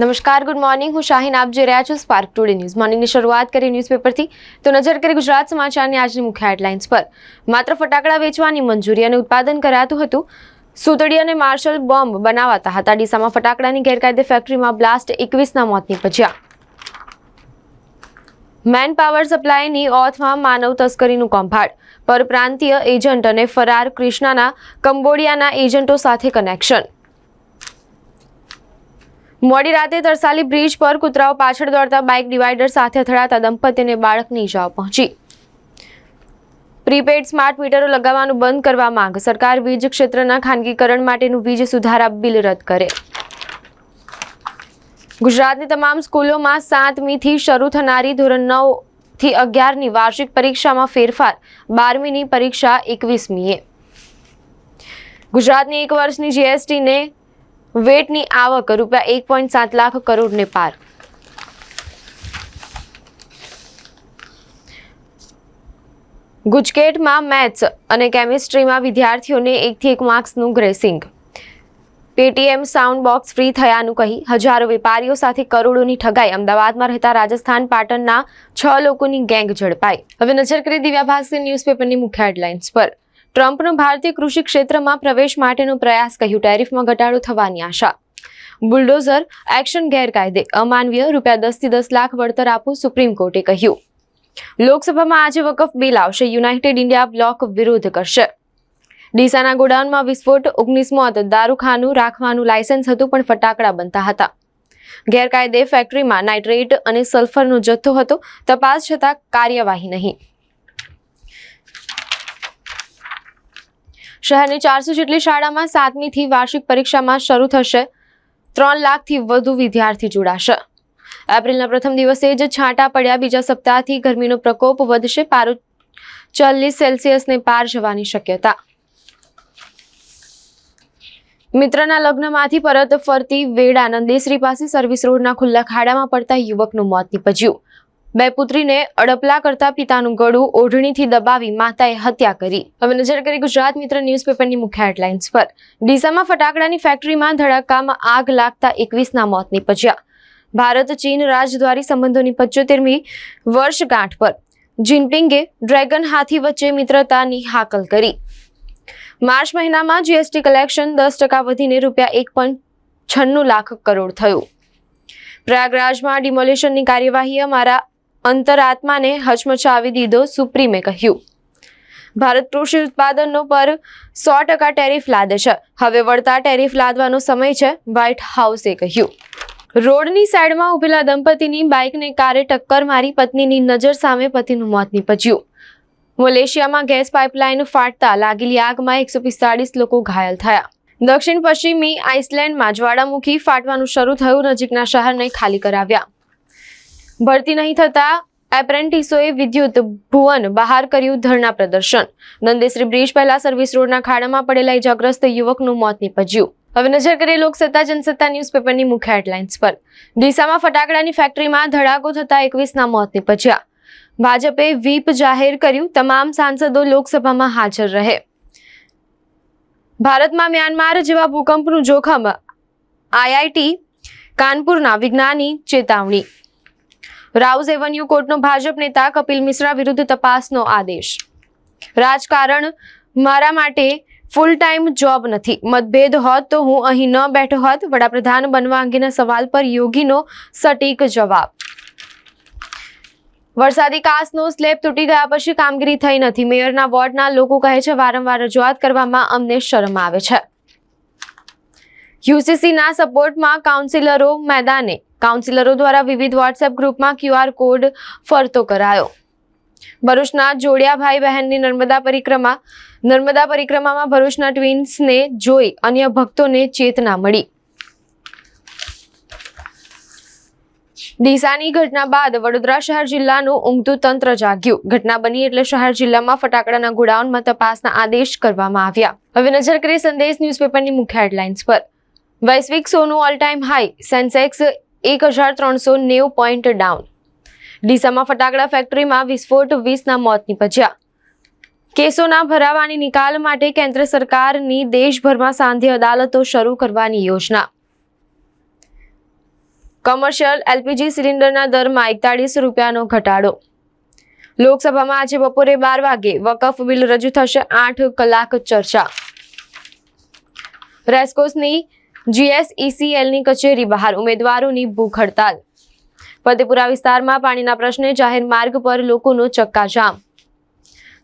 નમસ્કાર good morning હું શાહીન આપ જોઈ રહ્યા છો સ્પાર્ક ટુડે ન્યૂઝ મોર્નિંગની શરૂઆત કરી ન્યૂઝપેપરથી તો નજર કરી ગુજરાત સમાચારની આજની મુખ્ય હેડલાઇન્સ પર. માત્ર ફટાકડા વેચવાની મંજૂરી અને ઉત્પાદન કરાતું હતું સુતડી અને માર્શલ બોમ્બ બનાવાતા હતા. ડીસામાં ફટાકડાની ગેરકાયદે ફેક્ટરીમાં બ્લાસ્ટ એકવીસના મોત નીપજ્યા. મેન પાવર સપ્લાયની ઓથમાં માનવ તસ્કરીનું કૌભાંડ. પરપ્રાંતીય એજન્ટ અને ફરાર કૃષ્ણાના, કંબોડિયાના એજન્ટો સાથે કનેક્શન મોડી રાતે તરસાલી બ્રિજ પર કૂતરાઓ પાછળ દોડતા બાઇક ડિવાઈડર સાથે અથડાતા દંપતીને બાળકની ઇજાઓ પહોંચી. પ્રીપેડ સ્માર્ટ મીટરો લગાવવાનું બંધ કરવા માંગ. સરકાર વીજ ક્ષેત્રના ખાનગીકરણ માટેનું વીજ સુધારા બિલ રદ કરે. ગુજરાતની તમામ સ્કૂલોમાં સાતમીથી શરૂ થનારી ધોરણ નવથી અગિયારની વાર્ષિક પરીક્ષામાં ફેરફાર. બારમીની પરીક્ષા એકવીસમીએ. ગુજરાતની એક વર્ષની જીએસટીને વેટની આવક રૂપિયા એક પોઈન્ટ સાત લાખ કરોડને પાર. ગુજકેટમાં મેથ્સ અને કેમિસ્ટ્રીમાં વિદ્યાર્થીઓને એકથી એક માર્ક્સનું gracing. Paytm sound box free થયાનું કહી હજારો વેપારીઓ સાથે કરોડોની ઠગાઈ. અમદાવાદમાં રહેતા રાજસ્થાન પાટણના છ લોકોની ગેંગ ઝડપાઈ. હવે નજર કરી દિવ્યા ભાસ્કર ન્યૂઝપેપરની મુખ્ય હેડલાઇન્સ પર. ટ્રમ્પનો ભારતીય કૃષિ ક્ષેત્રમાં પ્રવેશ માટેનો પ્રયાસ કહ્યું. ટેરિફમાં ઘટાડો થવાની આશા. બુલડોઝર, એક્શન ગેરકાયદે. અમાનવીય રૂપિયા દસથી દસ લાખ વળતર આપવું સુપ્રીમ કોર્ટે કહ્યું. લોકસભામાં આજે વકફ બિલ આવશે. યુનાઇટેડ ઇન્ડિયા બ્લોક વિરોધ કરશે. ડીસાના ગોડાઉનમાં વિસ્ફોટ, ઓગણીસ મોત. દારૂખાનું રાખવાનું લાયસન્સ હતું, પણ ફટાકડા બનતા હતા. ગેરકાયદે ફેક્ટરીમાં નાઇટ્રેટ અને સલ્ફરનો જથ્થો હતો. તપાસ છતાં કાર્યવાહી નહીં. શહેરની ચારસો જેટલી શાળામાં સાતમીથી વાર્ષિક પરીક્ષામાં શરૂ થશે. ત્રણ લાખથી વધુ વિદ્યાર્થી જોડાશે. એપ્રિલના પ્રથમ દિવસે જ છાંટા પડ્યા. બીજા સપ્તાહથી ગરમીનો પ્રકોપ વધશે. પારો ચાલીસ સેલ્સિયસને પાર જવાની શક્યતા. મિત્રના લગ્નમાંથી પરત ફરતી વેડા નંદેસરી પાસે સર્વિસ રોડના ખુલ્લા ખાડામાં પડતા યુવકનું મોત નીપજ્યું. બે પુત્રીને અડપલા કરતા પિતાનું ગળું ઓઢણીથી દબાવી માતાએ હત્યા કરી. હવે નજર કરી ગુજરાત મિત્ર ન્યૂઝપેપરની મુખ્ય હેડલાઇન્સ પર. ડીસામાં ફટાકડાની ફેક્ટરીમાં ધડાકામાં આગ લાગતા એકવીસના મોત નીપજ્યા. ભારત, ચીન રાજદ્વારી સંબંધોની પંચોતેરમી વર્ષગાંઠ પર. જિનપિંગે ડ્રેગન હાથી વચ્ચે મિત્રતાની હાકલ કરી. માર્ચ મહિનામાં જીએસટી કલેક્શન દસ ટકા વધીને રૂપિયા એક પોઈન્ટ છન્નું લાખ કરોડ થયું. પ્રયાગરાજમાં ડિમોલિશનની કાર્યવાહી અમારા અંતરાત્માને હચમચાવી દીધો સુપ્રીમે કહ્યું. ભારત કૃષિ ઉત્પાદનો પર સો ટકા ટેરિફ લાદે છે. હવે વળતા ટેરિફ લાદવાનો સમય છે, વ્હાઇટ હાઉસે કહ્યું. રોડની સાઈડમાં ઉભેલા દંપતીની બાઇકને કારે ટક્કર મારી પત્નીની નજર સામે પતિનું મોત નીપજ્યું. મલેશિયામાં ગેસ પાઇપલાઇન ફાટતા લાગેલી આગમાં એકસો પિસ્તાળીસ લોકો ઘાયલ થયા. દક્ષિણ પશ્ચિમી આઇસલેન્ડમાં જ્વાળામુખી ફાટવાનું શરૂ થયું, નજીકના શહેરને ખાલી કરાવ્યા. ભરતી નહીં થતા એપ્રેન્ટિસોએ વિદ્યુત ભુવન બહાર કર્યું ધરણા પ્રદર્શન. નંદેશ્રી બ્રિજ પહેલા સર્વિસ રોડના ખાડામાં પડેલા ઇજાગ્રસ્ત યુવકનું મોત નીપજ્યું. હવે નજર કરીએ લોકસત્તા, જનસત્તા ન્યૂઝપેપરની મુખ્ય હેડલાઇન્સ પર. ડીસામાં ફટાકડાની ફેક્ટરીમાં ધડાકો થતા એકવીસના મોત નીપજ્યા. ભાજપે વીપ જાહેર કર્યું, તમામ સાંસદો લોકસભામાં હાજર રહે. ભારતમાં મ્યાનમાર જેવા ભૂકંપનું જોખમ, આઈઆઈટી, કાનપુરના વિજ્ઞાની, ચેતવણી. રાઉઝ એવન્યુ કોર્ટનો ભાજપ નેતા કપિલ મિશ્રા વિરુદ્ધ તપાસનો આદેશ. રાજકારણ મારા માટે ફૂલ ટાઈમ જોબ નથી. મતભેદ હોત તો હું અહીં ન બેઠો હોત. વડાપ્રધાન બનવા અંગેના સવાલ પર યોગીનો સટીક જવાબ. વરસાદી કાસનો સ્લેબ તૂટી ગયા પછી કામગીરી થઈ નથી. મેયરના વોર્ડના લોકો કહે છે, વારંવાર રજૂઆત કરવામાં અમને શરમ આવે છે. યુસીસીના સપોર્ટમાં કાઉન્સિલરો મેદાને કાઉન્સિલરો દ્વારા વિવિધ વોટ્સએપ ગ્રુપમાં ક્યુઆર કોડ ફરતો કરાયો. ભરૂચના જોડિયા ભાઈ બહેનની નર્મદા પરિક્રમા, નર્મદા પરિક્રમામાં ભરૂચના ટ્વિન્સને જોઈ અન્ય ભક્તોને ચેતના મળી. ડીસાની ઘટના બાદ વડોદરા શહેર જિલ્લાનું ઊંઘતું તંત્ર જાગ્યું. ઘટના બની એટલે શહેર જિલ્લામાં ફટાકડાના ગોડાઉનમાં તપાસના આદેશ કરવામાં આવ્યા. હવે નજર કરીએ સંદેશ ન્યૂઝપેપરની મુખ્ય હેડલાઇન્સ પર. વૈશ્વિક સોનું ઓલ ટાઈમ હાઈ, સેન્સેક્સ એક હજાર ત્રણસો નેવું પોઈન્ટ ડાઉન ડીસામાં ફટાકડા ફેક્ટરીમાં વિસ્ફોટ, વીસના મોત નીપજ્યા. કેસોના ભરાવાની નિકાલ માટે કેન્દ્ર સરકારની દેશભરમાં સાંધ્ય અદાલતો શરૂ કરવાની યોજના. કમર્શિયલ એલપીજી સિલિન્ડરના દરમાં એકતાળીસ રૂપિયાનો ઘટાડો. લોકસભામાં આજે બપોરે બાર વાગે વકફ બિલ રજૂ થશે આઠ કલાક ચર્ચા. રેસ્કોસની જીએસઈસીએલની કચેરી બહાર ઉમેદવારોની ભૂખ હડતાલ. ફતેપુરા વિસ્તારમાં પાણીના પ્રશ્ને જાહેર માર્ગ પર લોકોનો ચક્કાજામ.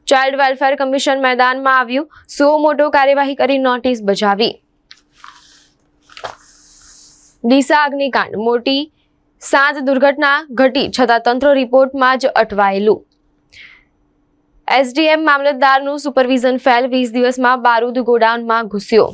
ચાઇલ્ડ વેલફેર કમિશન મેદાનમાં આવ્યું. સો મોટો કાર્યવાહી કરી નોટિસ બજાવી. ડીસા અગ્નિકાંડ. મોટી સાત દુર્ઘટના ઘટી છતાં તંત્ર રિપોર્ટમાં જ અટવાયેલું. એસડીએમ મામલતદારનું સુપરવિઝન ફેલ વીસ દિવસમાં બારૂદ ગોડાઉનમાં ઘૂસ્યો.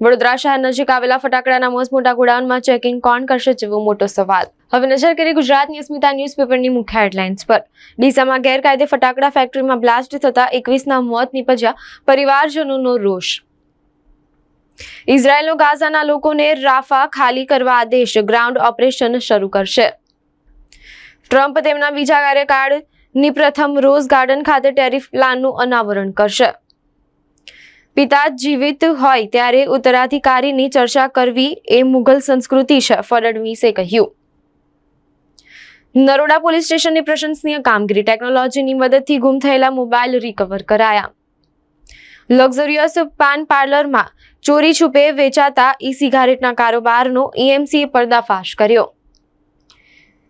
વડોદરા શહેર નજીક આવેલા ફટાકડાના મસમોટા ગોડાઉનમાં ચેકિંગ કોણ કરશે જેવો મોટો સવાલ. હવે નજર કરીએ ગુજરાતની અસ્મિતા ન્યૂઝપેપરની મુખ્ય હેડલાઇન્સ પર. ડીસામાં ગેરકાયદે ફટાકડા ફેક્ટરીમાં બ્લાસ્ટ થતા એકવીસના મોત નીપજ્યા પરિવારજનોનો રોષ. ઇઝરાયેલનો ગાઝાના લોકોને રાફા ખાલી કરવા આદેશ ગ્રાઉન્ડ ઓપરેશન શરૂ કરશે. ટ્રમ્પ તેમના બીજા કાર્યકાળની પ્રથમ રોઝ ગાર્ડન ખાતે ટેરિફ પ્લાનનું અનાવરણ કરશે. પિતા જીવિત હોય ત્યારે ઉત્તરાધિકારીની ચર્ચા કરવી એ મુઘલ સંસ્કૃતિ છે ફડણવીસે કહ્યું. નરોડા પોલીસ સ્ટેશનની પ્રશંસનીય કામગીરી ટેકનોલોજીની મદદથી ગુમ થયેલા મોબાઈલ રિકવર કરાયા. લક્ઝરિયસ પાન પાર્લરમાં ચોરી છુપે વેચાતા ઈ સિગારેટના કારોબારનો ઈએમસીએ પર્દાફાશ કર્યો.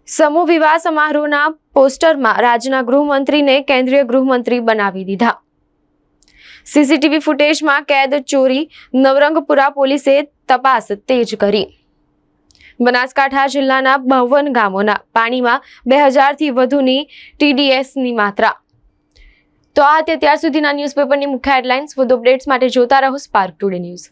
સમૂહ વિવાહ સમારોહના પોસ્ટરમાં રાજ્યના ગૃહમંત્રીને કેન્દ્રીય ગૃહમંત્રી બનાવી દીધા. સીસીટીવી ફૂટેજમાં કેદ, ચોરી, નવરંગપુરા પોલીસે તપાસ તેજ કરી. બનાસકાંઠા જિલ્લાના બાવન ગામોના પાણીમાં બે હજારથી વધુની ટીડીએસની માત્રા. તો આ હતી અત્યાર સુધીના ન્યૂઝપેપરની મુખ્ય હેડલાઇન્સ. વધુ અપડેટ્સ માટે જોતા રહો સ્પાર્ક ટુડે ન્યૂઝ.